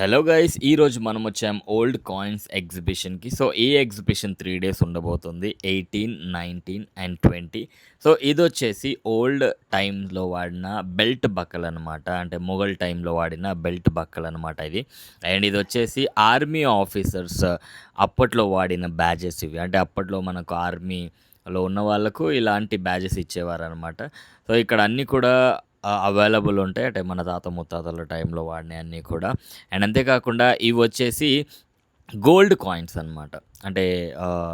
Hello guys ఈరోజు మనం వచ్చాం ఓల్డ్ కాయిన్స్ ఎగ్జిబిషన్కి సో ఈ ఎగ్జిబిషన్ త్రీ డేస్ ఉండబోతుంది. Eighteen nineteen and twenty so ఇది వచ్చేసి ఓల్డ్ టైంలో వాడిన బెల్ట్ బక్కలు అనమాట అంటే మొఘల్ టైంలో వాడిన బెల్ట్ బక్కలు అనమాట ఇది. అండ్ ఇది వచ్చేసి ఆర్మీ ఆఫీసర్స్ అప్పట్లో వాడిన బ్యాజెస్ ఇవి. అంటే అప్పట్లో మనకు ఆర్మీలో ఉన్న వాళ్ళకు ఇలాంటి బ్యాజెస్ ఇచ్చేవారు అనమాట సో ఇక్కడ అన్నీ కూడా అవైలబుల్ ఉంటాయి. అంటే మన తాత ముత్తాతల టైంలో వాడినవి అన్నీ కూడా. అండ్ అంతేకాకుండా ఇవి వచ్చేసి గోల్డ్ కాయిన్స్ అనమాట అంటే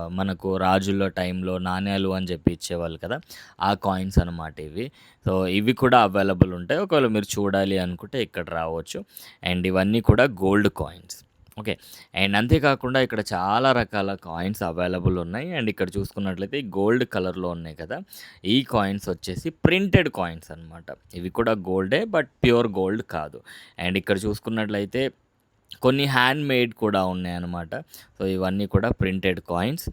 మనకు రాజుల టైంలో నాణ్యాలు అని చెప్పి ఇచ్చేవాళ్ళు కదా ఆ కాయిన్స్ అనమాట ఇవి. సో ఇవి కూడా అవైలబుల్ ఉంటాయి. ఒకవేళ మీరు చూడాలి అనుకుంటే ఇక్కడ రావచ్చు. అండ్ ఇవన్నీ కూడా గోల్డ్ కాయిన్స్. ఓకే. అండ్ అంతేకాకుండా ఇక్కడ చాలా రకాల కాయిన్స్ అవైలబుల్ ఉన్నాయి. అండ్ ఇక్కడ చూసుకున్నట్లయితే గోల్డ్ కలర్లో ఉన్నాయి కదా. ఈ కాయిన్స్ వచ్చేసి ప్రింటెడ్ కాయిన్స్ అనమాట ఇవి కూడా గోల్డే బట్ ప్యూర్ గోల్డ్ కాదు. అండ్ ఇక్కడ చూసుకున్నట్లయితే కొన్ని హ్యాండ్ మేడ్ కూడా ఉన్నాయన్నమాట సో ఇవన్నీ కూడా ప్రింటెడ్ కాయిన్స్.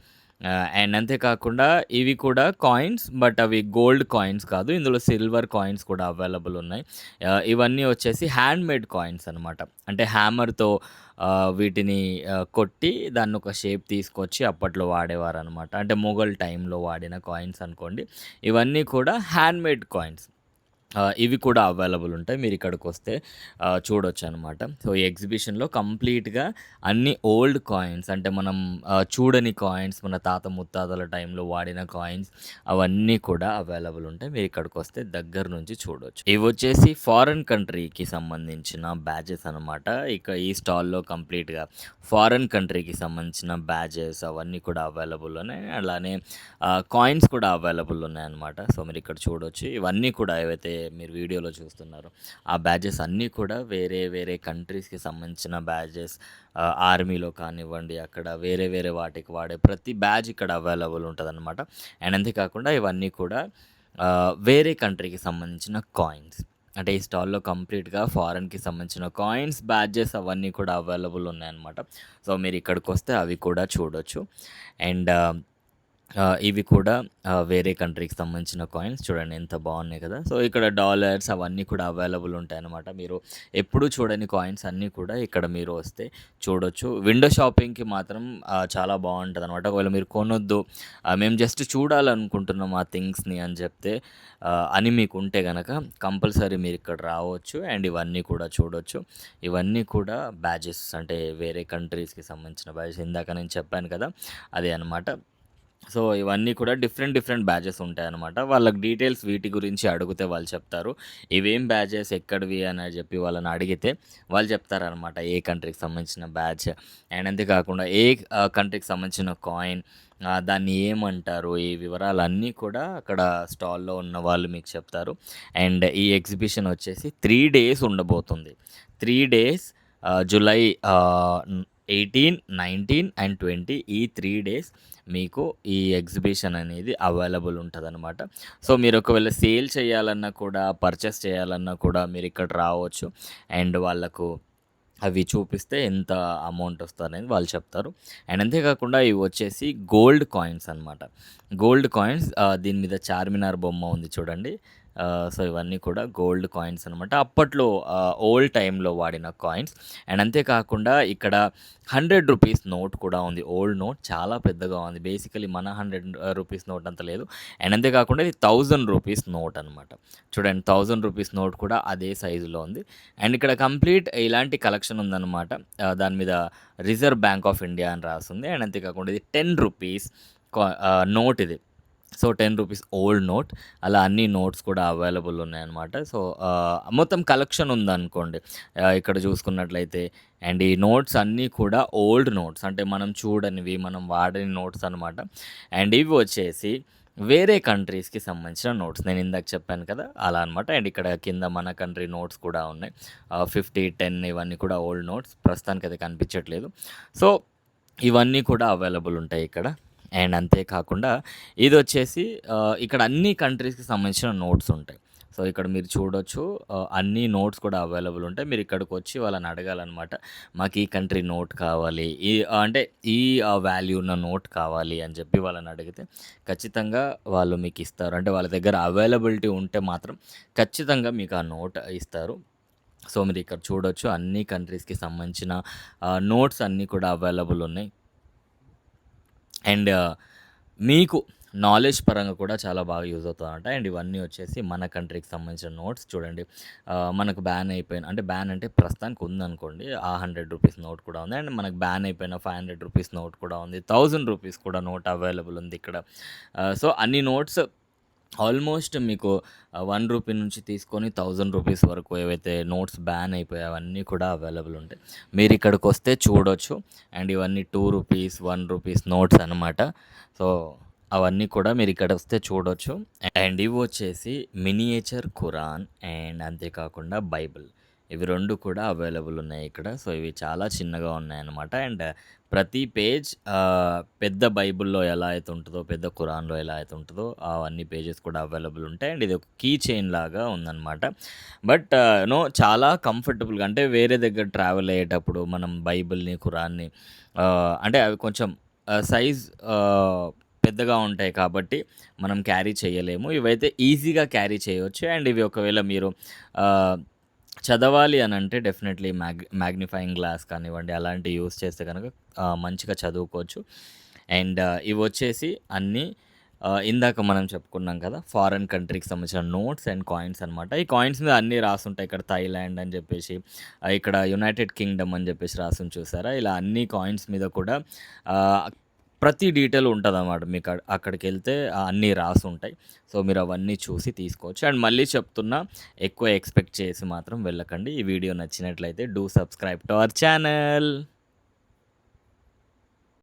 అండ్ అంతేకాకుండా ఇవి కూడా కాయిన్స్ బట్ అవి గోల్డ్ కాయిన్స్ కాదు. ఇందులో సిల్వర్ కాయిన్స్ కూడా అవైలబుల్ ఉన్నాయి. ఇవన్నీ వచ్చేసి హ్యాండ్మేడ్ కాయిన్స్ అనమాట అంటే హ్యామర్తో వీటిని కొట్టి దాన్ని ఒక షేప్ తీసుకొచ్చి అప్పట్లో వాడేవారు అనమాట అంటే మొఘల్ టైంలో వాడిన కాయిన్స్ అనుకోండి. ఇవన్నీ కూడా హ్యాండ్మేడ్ కాయిన్స్ ఇవి కూడా అవైలబుల్ ఉంటాయి. మీరు ఇక్కడికి వస్తే చూడొచ్చు అనమాట సో ఈ ఎగ్జిబిషన్లో కంప్లీట్గా అన్ని ఓల్డ్ కాయిన్స్ అంటే మనం చూడని కాయిన్స్ మన తాత ముత్తాతల టైంలో వాడిన కాయిన్స్ అవన్నీ కూడా అవైలబుల్ ఉంటాయి. మీరు ఇక్కడికి వస్తే దగ్గర నుంచి చూడొచ్చు. ఇవి వచ్చేసి ఫారెన్ కంట్రీకి సంబంధించిన బ్యాజెస్ అనమాట. ఇక ఈ స్టాల్లో కంప్లీట్గా ఫారెన్ కంట్రీకి సంబంధించిన బ్యాజెస్ అవన్నీ కూడా అవైలబుల్ ఉన్నాయి. అలానే కాయిన్స్ కూడా అవైలబుల్ ఉన్నాయి అనమాట సో మీరు ఇక్కడ చూడొచ్చు. ఇవన్నీ కూడా ఏవైతే మీరు వీడియోలో చూస్తున్నారు. ఆ బ్యాజెస్ అన్నీ కూడా వేరే వేరే కంట్రీస్కి సంబంధించిన బ్యాజెస్ ఆర్మీలో కానివ్వండి అక్కడ వేరే వేరే వాటికి వాడే ప్రతి బ్యాజ్ ఇక్కడ అవైలబుల్ ఉంటుంది అనమాట అండ్ అంతేకాకుండా ఇవన్నీ కూడా వేరే కంట్రీకి సంబంధించిన కాయిన్స్. అంటే ఈ స్టాల్లో కంప్లీట్గా ఫారెన్కి సంబంధించిన కాయిన్స్ బ్యాడ్జెస్ అవన్నీ కూడా అవైలబుల్ ఉన్నాయన్నమాట. సో మీరు ఇక్కడికి వస్తే అవి కూడా చూడొచ్చు. అండ్ ఇవి కూడా వేరే కంట్రీకి సంబంధించిన కాయిన్స్ చూడండి ఎంత బాగున్నాయి కదా. సో ఇక్కడ డాలర్స్ అవన్నీ కూడా అవైలబుల్ ఉంటాయన్నమాట. మీరు ఎప్పుడు చూడని కాయిన్స్ అన్నీ కూడా ఇక్కడ మీరు వస్తే చూడొచ్చు. విండో షాపింగ్కి మాత్రం చాలా బాగుంటుంది అనమాట ఒకవేళ మీరు కొనొద్దు మేము జస్ట్ చూడాలనుకుంటున్నాం ఆ థింగ్స్ని అని చెప్తే అని మీకు ఉంటే కనుక కంపల్సరీ మీరు ఇక్కడ రావచ్చు. అండ్ ఇవన్నీ కూడా చూడొచ్చు. ఇవన్నీ కూడా బ్యాజెస్ అంటే వేరే కంట్రీస్కి సంబంధించిన బ్యాజెస్ ఇందాక నేను చెప్పాను కదా అదే అనమాట సో ఇవన్నీ కూడా డిఫరెంట్ డిఫరెంట్ బ్యాచెస్ ఉంటాయన్నమాట. వాళ్ళకి డీటెయిల్స్ వీటి గురించి అడిగితే వాళ్ళు చెప్తారు. ఇవేం బ్యాచెస్ ఎక్కడివి అని చెప్పి వాళ్ళని అడిగితే వాళ్ళు చెప్తారనమాట ఏ కంట్రీకి సంబంధించిన బ్యాచ్? అండ్ అంతేకాకుండా ఏ కంట్రీకి సంబంధించిన కాయిన్? దాన్ని ఏమంటారు? ఈ వివరాలన్నీ కూడా అక్కడ స్టాల్లో ఉన్న వాళ్ళు మీకు చెప్తారు. అండ్ ఈ ఎగ్జిబిషన్ వచ్చేసి త్రీ డేస్ ఉండబోతుంది. Three days July eighteen nineteen and twenty ఈ త్రీ డేస్ మీకు ఈ ఎగ్జిబిషన్ అనేది అవైలబుల్ ఉంటుంది అనమాట సో మీరు ఒకవేళ సేల్ చేయాలన్నా కూడా పర్చేస్ చేయాలన్నా కూడా మీరు ఇక్కడ రావచ్చు. అండ్ వాళ్ళకు అవి చూపిస్తే ఎంత అమౌంట్ వస్తారనేది వాళ్ళు చెప్తారు. అండ్ అంతేకాకుండా ఇవి వచ్చేసి గోల్డ్ కాయిన్స్ అనమాట గోల్డ్ కాయిన్స్ దీని మీద చార్మినార్ బొమ్మ ఉంది చూడండి. సో ఇవన్నీ కూడా గోల్డ్ కాయిన్స్ అనమాట అప్పట్లో ఓల్డ్ టైంలో వాడిన కాయిన్స్. అండ్ అంతేకాకుండా ఇక్కడ హండ్రెడ్ రూపీస్ నోట్ కూడా ఉంది. ఓల్డ్ నోట్ చాలా పెద్దగా ఉంది. బేసికలీ మన హండ్రెడ్ రూపీస్ నోట్ అంత లేదు. అండ్ అంతేకాకుండా ఇది థౌజండ్ రూపీస్ నోట్ అనమాట చూడండి థౌజండ్ రూపీస్ నోట్ కూడా అదే సైజులో ఉంది. అండ్ ఇక్కడ కంప్లీట్ ఇలాంటి కలెక్షన్ ఉందన్నమాట. దాని మీద రిజర్వ్ బ్యాంక్ ఆఫ్ ఇండియా అని రాస్తుంది అండ్ అంతేకాకుండా ఇది టెన్ రూపీస్ నోట్ ఇది. So ten rupees old note. అలా అన్ని నోట్స్ కూడా అవైలబుల్ ఉన్నాయన్నమాట. సో మొత్తం కలెక్షన్ ఉందనుకోండి. ఇక్కడ చూసుకున్నట్లయితే అండ్ ఈ నోట్స్ అన్నీ కూడా ఓల్డ్ నోట్స్. అంటే మనం చూడనివి మనం వాడని నోట్స్ అనమాట అండ్ ఇవి వచ్చేసి వేరే కంట్రీస్కి సంబంధించిన నోట్స్. నేను ఇందాక చెప్పాను కదా అలా అనమాట అండ్ ఇక్కడ కింద మన కంట్రీ నోట్స్ కూడా ఉన్నాయి. ఫిఫ్టీ టెన్ ఇవన్నీ కూడా ఓల్డ్ నోట్స్. ప్రస్తుతానికి అయితే కనిపించట్లేదు. సో ఇవన్నీ కూడా అవైలబుల్ ఉంటాయి ఇక్కడ. అండ్ అంతేకాకుండా ఇది వచ్చేసి ఇక్కడ అన్ని కంట్రీస్కి సంబంధించిన నోట్స్ ఉంటాయి. సో ఇక్కడ మీరు చూడొచ్చు అన్ని నోట్స్ కూడా అవైలబుల్ ఉంటాయి. మీరు ఇక్కడికి వచ్చి వాళ్ళని అడగాలన్నమాట మాకు ఈ కంట్రీ నోట్ కావాలి ఈ అంటే ఈ వాల్యూ ఉన్న నోట్ కావాలి అని చెప్పి వాళ్ళని అడిగితే ఖచ్చితంగా వాళ్ళు మీకు ఇస్తారు. అంటే వాళ్ళ దగ్గర అవైలబిలిటీ ఉంటే మాత్రం ఖచ్చితంగా మీకు ఆ నోట్ ఇస్తారు. సో మీరు ఇక్కడ చూడొచ్చు అన్ని కంట్రీస్‌కి సంబంధించిన నోట్స్ అన్నీ కూడా అవైలబుల్ ఉన్నాయి. అండ్ మీకు నాలెడ్జ్ పరంగా కూడా చాలా బాగా యూజ్ అవుతుందంట అండ్ ఇవన్నీ వచ్చేసి మన కంట్రీకి సంబంధించిన నోట్స్ చూడండి. మనకు బ్యాన్ అయిపోయిన అంటే బ్యాన్ అంటే ప్రస్తుతానికి ఉందనుకోండి. ఆ హండ్రెడ్ రూపీస్ నోట్ కూడా ఉంది. అండ్ మనకు బ్యాన్ అయిపోయిన ఫైవ్ హండ్రెడ్ రూపీస్ నోట్ కూడా ఉంది. థౌజండ్ రూపీస్ కూడా నోట్ అవైలబుల్ ఉంది ఇక్కడ. సో అన్ని నోట్స్ ఆల్మోస్ట్ మీకు వన్ రూపీ నుంచి తీసుకొని థౌజండ్ రూపీస్ వరకు ఏవైతే నోట్స్ బ్యాన్ అయిపోయాయి అవన్నీ కూడా అవైలబుల్ ఉంటాయి. మీరు ఇక్కడికొస్తే చూడొచ్చు. అండ్ ఇవన్నీ two rupees one rupees notes అనమాట. సో అవన్నీ కూడా మీరు ఇక్కడ వస్తే చూడొచ్చు. అండ్ ఇవి వచ్చేసి మినియేచర్ ఖురాన్ అండ్ అంతేకాకుండా బైబిల్. ఇవి రెండు కూడా అవైలబుల్ ఉన్నాయి ఇక్కడ. సో ఇవి చాలా చిన్నగా ఉన్నాయన్నమాట. అండ్ ప్రతి పేజ్ పెద్ద బైబిల్‌లో ఎలా అయితే ఉంటుందో పెద్ద కురాన్లో ఎలా అయితే ఉంటుందో అవన్నీ పేజెస్ కూడా అవైలబుల్ ఉంటాయి. అండ్ ఇది ఒక కీ చైన్ లాగా ఉందన్నమాట. బట్ నో చాలా కంఫర్టబుల్‌గా అంటే వేరే దగ్గర ట్రావెల్ అయ్యేటప్పుడు మనం బైబిల్‌ని, ఖురాన్‌ని అంటే అవి కొంచెం సైజ్ పెద్దగా ఉంటాయి కాబట్టి మనం క్యారీ చేయలేము. ఇవైతే ఈజీగా క్యారీ చేయవచ్చు అండ్ ఇవి ఒకవేళ మీరు చదవాలి అని అంటే డెఫినెట్‌లీ మ్యాగ్ మ్యాగ్నిఫైయింగ్ గ్లాస్ కానివ్వండి అలాంటివి యూజ్ చేస్తే కనుక మంచిగా చదువుకోవచ్చు. అండ్ ఇవి వచ్చేసి అన్నీ ఇందాక మనం చెప్పుకున్నాం కదా! ఫారెన్ కంట్రీకి సంబంధించిన నోట్స్ అండ్ కాయిన్స్ అనమాట. ఈ కాయిన్స్ మీద అన్నీ రాసుంటాయి. ఇక్కడ థైలాండ్ అని చెప్పేసి, ఇక్కడ యునైటెడ్ కింగ్‌డమ్ అని చెప్పేసి రాసుని చూసారా? ఇలా అన్ని కాయిన్స్ మీద కూడా ప్రతి డీటెయిల్ ఉంటుంది అన్నమాట మీకు అక్కడికి వెళ్తే అన్నీ రాసుంటాయి. సో మీరు అవన్నీ చూసి తీసుకోవచ్చు. అండ్ మళ్ళీ చెప్తున్నా ఎక్కువ ఎక్స్‌పెక్ట్ చేసి మాత్రం వెళ్ళకండి. ఈ వీడియో నచ్చినట్లయితే do subscribe to our channel.